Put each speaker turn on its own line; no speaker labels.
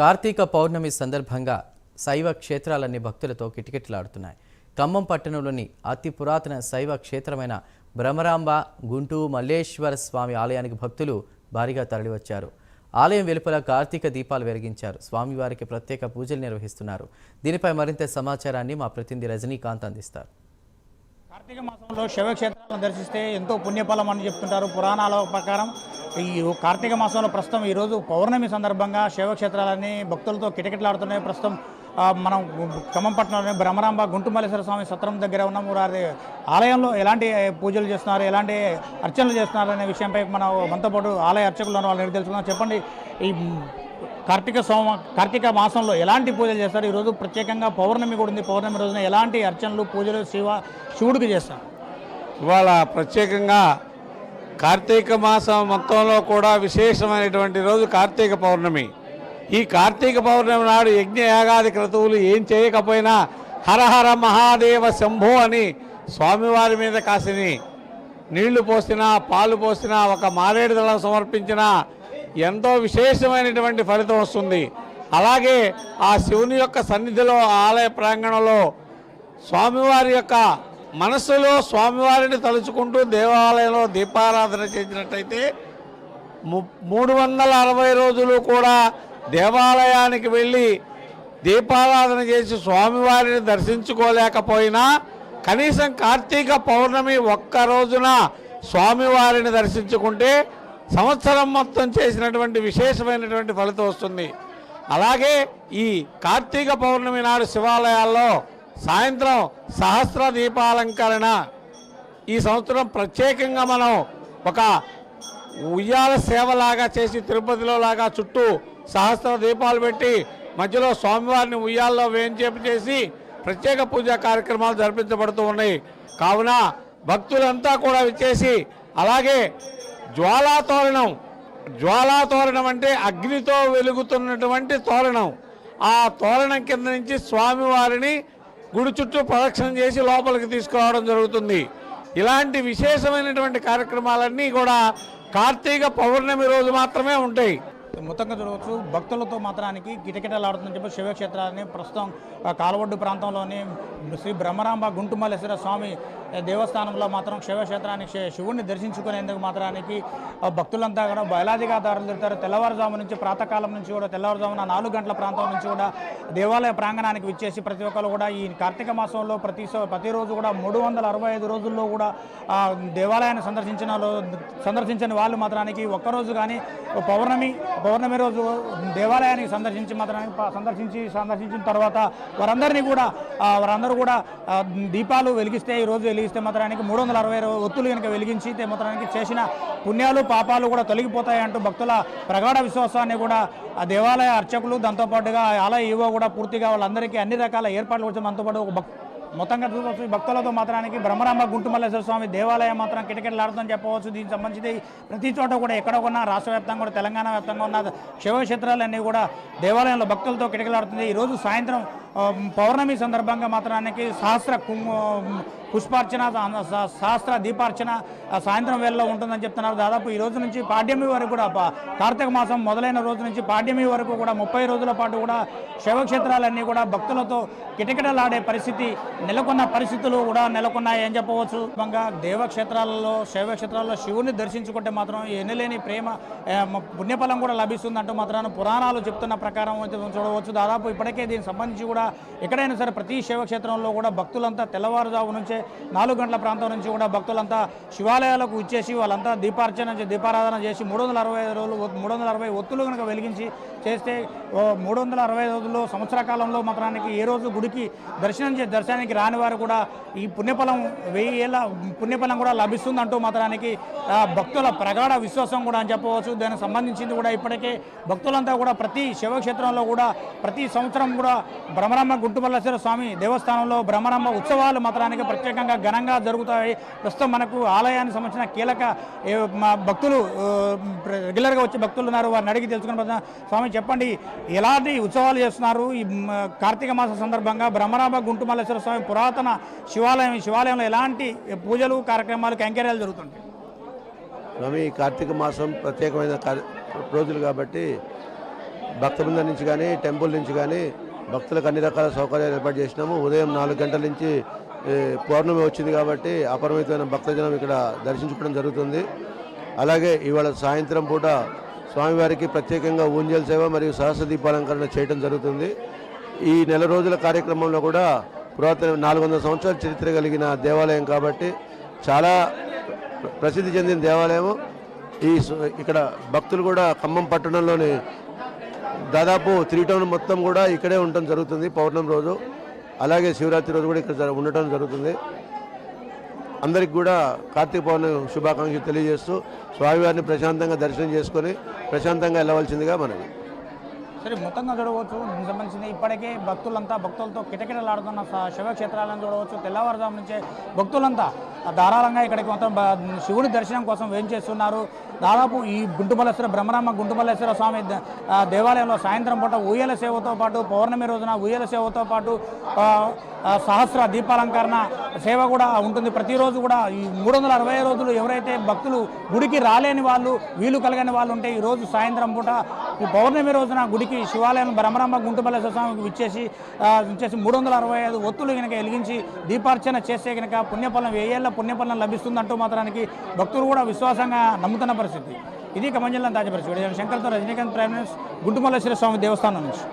కార్తీక పౌర్ణమి సందర్భంగా శైవ క్షేత్రాలన్నీ భక్తులతో కిటకిటలాడుతున్నాయి. ఖమ్మం పట్టణంలోని అతి పురాతన శైవ క్షేత్రమైన భ్రమరాంబ గుంటూ మల్లేశ్వర స్వామి ఆలయానికి భక్తులు భారీగా తరలివచ్చారు. ఆలయం వెలుపల కార్తీక దీపాలు వెలిగించారు. స్వామివారికి ప్రత్యేక పూజలు నిర్వహిస్తున్నారు. దీనిపై మరింత సమాచారాన్ని మా ప్రతినిధి రజనీకాంత్ అందిస్తారు.
కార్తీక మాసంలో శివక్షేత్రాలను దర్శిస్తే ఎంతో పుణ్యఫలం అని చెప్తుంటారు. పురాణాల ప్రకారం ఈ కార్తీక మాసంలో ప్రస్తుతం ఈరోజు పౌర్ణమి సందర్భంగా శైవక్షేత్రాలన్నీ భక్తులతో కిటకిటలాడుతున్నాయి. ప్రస్తుతం మనం ఖమ్మం పట్టణంలోని బ్రహ్మరాంబ గుంటుమల్లేశ్వర స్వామి సత్రం దగ్గర ఉన్నాము వారి ఆలయంలో ఎలాంటి పూజలు చేస్తున్నారు ఎలాంటి అర్చనలు చేస్తున్నారు అనే విషయంపై మన మనతో పాటు ఆలయ అర్చకులు ఉన్నారు. వాళ్ళని తెలుసుకుందాం. చెప్పండి ఈ కార్తీక సోమ కార్తీక మాసంలో ఎలాంటి పూజలు చేస్తారు? ఈరోజు ప్రత్యేకంగా పౌర్ణమి కూడా ఉంది. పౌర్ణమి రోజున ఎలాంటి అర్చనలు పూజలు శివ శివుడికి చేస్తారు?
ఇవాళ ప్రత్యేకంగా కార్తీక మాసం మొత్తంలో కూడా విశేషమైనటువంటి రోజు కార్తీక పౌర్ణమి. ఈ కార్తీక పౌర్ణమి నాడు యజ్ఞ యాగాది క్రతువులు ఏం చేయకపోయినా హరహర మహాదేవ శంభో అని స్వామివారి మీద కాసిని నీళ్ళు పోసినా పాలు పోసినా ఒక మారేడు దళం సమర్పించినా ఎంతో విశేషమైనటువంటి ఫలితం వస్తుంది. అలాగే ఆ శివుని యొక్క సన్నిధిలో ఆలయ ప్రాంగణంలో స్వామివారి యొక్క మనస్సులో స్వామివారిని తలుచుకుంటూ దేవాలయంలో దీపారాధన చేసినట్టయితే ము- మూడు వందల అరవై రోజులు కూడా దేవాలయానికి వెళ్ళి దీపారాధన చేసి స్వామివారిని దర్శించుకోలేకపోయినా కనీసం కార్తీక పౌర్ణమి ఒక్క రోజున స్వామివారిని దర్శించుకుంటే సంవత్సరం మొత్తం చేసినటువంటి విశేషమైనటువంటి ఫలితం వస్తుంది. అలాగే ఈ కార్తీక పౌర్ణమి నాడు శివాలయాల్లో సాయంత్రం సహస్ర దీపాలంకరణ. ఈ సంవత్సరం ప్రత్యేకంగా మనం ఒక ఉయ్యాల సేవలాగా చేసి తిరుపతిలో లాగా చుట్టూ సహస్ర దీపాలు పెట్టి మధ్యలో స్వామివారిని ఉయ్యాల్లో వేయించేపు చేసి ప్రత్యేక పూజా కార్యక్రమాలు జరిపించబడుతూ ఉన్నాయి. కావున భక్తులంతా కూడా విచ్చేసి అలాగే జ్వాలా తోరణం జ్వాలా తోరణం అంటే అగ్నితో వెలుగుతున్నటువంటి తోరణం. ఆ తోరణం కింద నుంచి స్వామివారిని గుడి చుట్టూ ప్రదక్షిణ చేసి లోపలికి తీసుకురావడం జరుగుతుంది. ఇలాంటి విశేషమైనటువంటి కార్యక్రమాలన్నీ కూడా కార్తీక పౌర్ణమి రోజు మాత్రమే ఉంటాయి.
మొత్తంగా చూడవచ్చు భక్తులతో మాత్రానికి కిటకిటలాడుతుందని చెప్పి శివక్షేత్రాన్ని ప్రస్తుతం కాలవడ్డు ప్రాంతంలోని శ్రీ బ్రహ్మరాంబ గుంటుమల్లేశ్వర స్వామి దేవస్థానంలో మాత్రం శివక్షేత్రానికి శివుణ్ణి దర్శించుకునేందుకు మాత్రానికి భక్తులంతా కూడా బయలాదిగా దారులు తిరుగుతారు తెల్లవారుజాము నుంచి ప్రాతకాలం నుంచి కూడా తెల్లవారుజామున నాలుగు గంటల ప్రాంతం నుంచి కూడా దేవాలయ ప్రాంగణానికి విచ్చేసి ప్రతి ఒక్కరు కూడా ఈ కార్తీక మాసంలో ప్రతి ప్రతిరోజు కూడా మూడు వందల అరవై ఐదు రోజుల్లో కూడా దేవాలయాన్ని సందర్శించిన సందర్శించిన వాళ్ళు మాత్రానికి ఒక్కరోజు కానీ పౌర్ణమి పౌర్ణమి రోజు దేవాలయానికి సందర్శించి మాత్రమే సందర్శించి సందర్శించిన తర్వాత వారందరినీ కూడా వారందరూ కూడా దీపాలు వెలిగిస్తే ఈ రోజు వెలిగిస్తే మాత్రానికి మూడు వందల అరవై ఒత్తులు కనుక వెలిగించితే మాత్రానికి చేసిన పుణ్యాలు పాపాలు కూడా తొలగిపోతాయి అంటూ భక్తుల ప్రగాఢ విశ్వాసాన్ని కూడా ఆ దేవాలయ అర్చకులు దాంతోపాటుగా ఆలయ ఈవో కూడా పూర్తిగా వాళ్ళందరికీ అన్ని రకాల ఏర్పాట్లు వచ్చి మనతో పాటు ఒక భక్ మొత్తంగా చూడవచ్చు భక్తులతో మాత్రానికి బ్రహ్మరాంబ గుంటుమల్లేశ్వర స్వామి దేవాలయం మాత్రం కిటకిటలాడుతుందని చెప్పవచ్చు. దీనికి సంబంధించి ప్రతి చోట కూడా ఎక్కడ కొన్నా రాష్ట్ర వ్యాప్తంగా కూడా తెలంగాణ వ్యాప్తంగా ఉన్న శివక్షేత్రాలన్నీ కూడా దేవాలయంలో భక్తులతో కిటకిలాడుతుంది ఈరోజు సాయంత్రం పౌర్ణమి సందర్భంగా మాత్రానికి సహస్ర కుంభ పుష్పార్చన శాస్త్ర సహస్ర దీపార్చన సాయంత్రం వేళలో ఉంటుందని చెప్తున్నారు. దాదాపు ఈ రోజు నుంచి పాడ్యమి వరకు కూడా కార్తీక మాసం మొదలైన రోజు నుంచి పాడ్యమి వరకు కూడా ముప్పై రోజుల పాటు కూడా శివక్షేత్రాలన్నీ కూడా భక్తులతో కిటకిటలాడే పరిస్థితి నెలకొన్న పరిస్థితులు కూడా నెలకొన్నాయి అని చెప్పవచ్చు. ముఖ్యంగా దేవక్షేత్రాలలో శైవక్షేత్రాల్లో శివుని దర్శించుకుంటే మాత్రం ఎనలేని ప్రేమ పుణ్యఫలం కూడా లభిస్తుందంటూ మాత్రం పురాణాలు చెప్తున్న ప్రకారం అయితే చూడవచ్చు. దాదాపు ఇప్పటికే దీనికి సంబంధించి కూడా ఎక్కడైనా సరే ప్రతి శైవక్షేత్రంలో కూడా భక్తులంతా తెల్లవారుజాము నుంచే నాలుగు గంటల ప్రాంతం నుంచి కూడా భక్తులంతా శివాలయాలకు ఇచ్చేసి వాళ్ళంతా దీపార్చన దీపారాధన చేసి మూడు వందల అరవై ఐదు రోజులు మూడు వందల అరవై ఒత్తులు కనుక వెలిగించి చేస్తే మూడు వందల అరవై రోజుల్లో సంవత్సర కాలంలో మాత్రానికి ఏ రోజు గుడికి దర్శనం చే దర్శనానికి రాని వారు కూడా ఈ పుణ్యఫలం వెయ్యి ఏళ్ళ పుణ్యఫలం కూడా లభిస్తుంది అంటూ మాత్రానికి భక్తుల ప్రగాఢ విశ్వాసం కూడా అని చెప్పవచ్చు. దానికి సంబంధించింది కూడా ఇప్పటికే భక్తులంతా కూడా ప్రతి శివక్షేత్రంలో కూడా ప్రతి సంవత్సరం కూడా భ్రమరాంబ గుంటుమల్లేశ్వర స్వామి దేవస్థానంలో భ్రమరాంబ ఉత్సవాలు మాత్రానికి ప్రత్యేకంగా ఘనంగా జరుగుతాయి. ప్రస్తుతం మనకు ఆలయానికి సంబంధించిన కీలక మా భక్తులు రెగ్యులర్గా వచ్చే భక్తులు ఉన్నారు. వారిని అడిగి తెలుసుకున్న స్వామి చెప్పండి ఎలాంటి ఉత్సవాలు చేస్తున్నారు? ఈ కార్తీక మాస సందర్భంగా బ్రహ్మరామ గుంటుమల్లేశ్వర స్వామి పురాతన శివాలయం శివాలయంలో ఎలాంటి పూజలు కార్యక్రమాలు కైంకర్యాలు జరుగుతుంటాయి?
స్వామి కార్తీక మాసం ప్రత్యేకమైన రోజులు కాబట్టి భక్త బృందం నుంచి కానీ టెంపుల్ నుంచి కానీ భక్తులకు అన్ని రకాల సౌకర్యాలు ఏర్పాటు చేసినాము. ఉదయం నాలుగు గంటల నుంచి పౌర్ణమి వచ్చింది కాబట్టి అపరిమితమైన భక్తజనం ఇక్కడ దర్శించుకోవడం జరుగుతుంది. అలాగే ఇవాళ సాయంత్రం పూట స్వామివారికి ప్రత్యేకంగా ఊంజల్ సేవ మరియు సహస్ర దీపాలంకరణ చేయడం జరుగుతుంది. ఈ నెల రోజుల కార్యక్రమంలో కూడా పురాతన నాలుగు వందల సంవత్సరాల చరిత్ర కలిగిన దేవాలయం కాబట్టి చాలా ప్రసిద్ధి చెందిన దేవాలయం. ఈ ఇక్కడ భక్తులు కూడా ఖమ్మం పట్టణంలోని దాదాపు త్రీ టౌన్ మొత్తం కూడా ఇక్కడే ఉండటం జరుగుతుంది పౌర్ణమి రోజు. అలాగే శివరాత్రి రోజు కూడా ఇక్కడ ఉండటం జరుగుతుంది. అందరికి కూడా కార్తీక పౌర్ణమి శుభాకాంక్షలు తెలియజేస్తూ స్వామివారిని ప్రశాంతంగా దర్శనం చేసుకొని ప్రశాంతంగా వెళ్ళవలసిందిగా మనవి.
సరే మొత్తంగా చూడవచ్చు సంబంధించింది సంబంధించిన ఇప్పటికే భక్తులంతా భక్తులతో కిటకిటలాడుతున్న శివక్షేత్రాలను చూడవచ్చు. తెల్లవారుజాము నుంచే భక్తులంతా ధారాళంగా ఇక్కడికి మొత్తం శివుని శివుడి దర్శనం కోసం వేయించేస్తున్నారు దాదాపు ఈ గుంటుమల్లేశ్వర బ్రహ్మరామ గుంటుమల్లేశ్వర స్వామి దేవాలయంలో సాయంత్రం పూట ఉయ్యల సేవతో పాటు పౌర్ణమి రోజున ఉయ్యల సేవతో పాటు సహస్ర దీపాలంకరణ సేవ కూడా ఉంటుంది. ప్రతిరోజు కూడా ఈ మూడు వందల అరవై రోజులు ఎవరైతే భక్తులు గుడికి రాలేని వాళ్ళు వీలు కలగని వాళ్ళు ఉంటే ఈరోజు సాయంత్రం పూట ఈ పౌర్ణమి రోజున గుడికి శివాలయం బ్రహ్మరాంబ గుంటుమల్లేశ్వర స్వామికి విచ్చేసి విచ్చేసి మూడు వందల అరవై ఐదు ఒత్తులు కనుక వెలిగించి దీపార్చన చేస్తే కనుక పుణ్యఫలం వెయ్యేళ్ళ పుణ్యఫలం లభిస్తుందంటూ మాత్రానికి భక్తులు కూడా విశ్వాసంగా నమ్ముతున్న పరిస్థితి. ఇది ఖమ్మం జిల్లా తాజా పరిస్థితి. శంకర్తో రజనీకాంత్ ప్రైమ్ మినిస్టర్ గుంటుమల్లేశ్వర స్వామి దేవస్థానం నుంచి.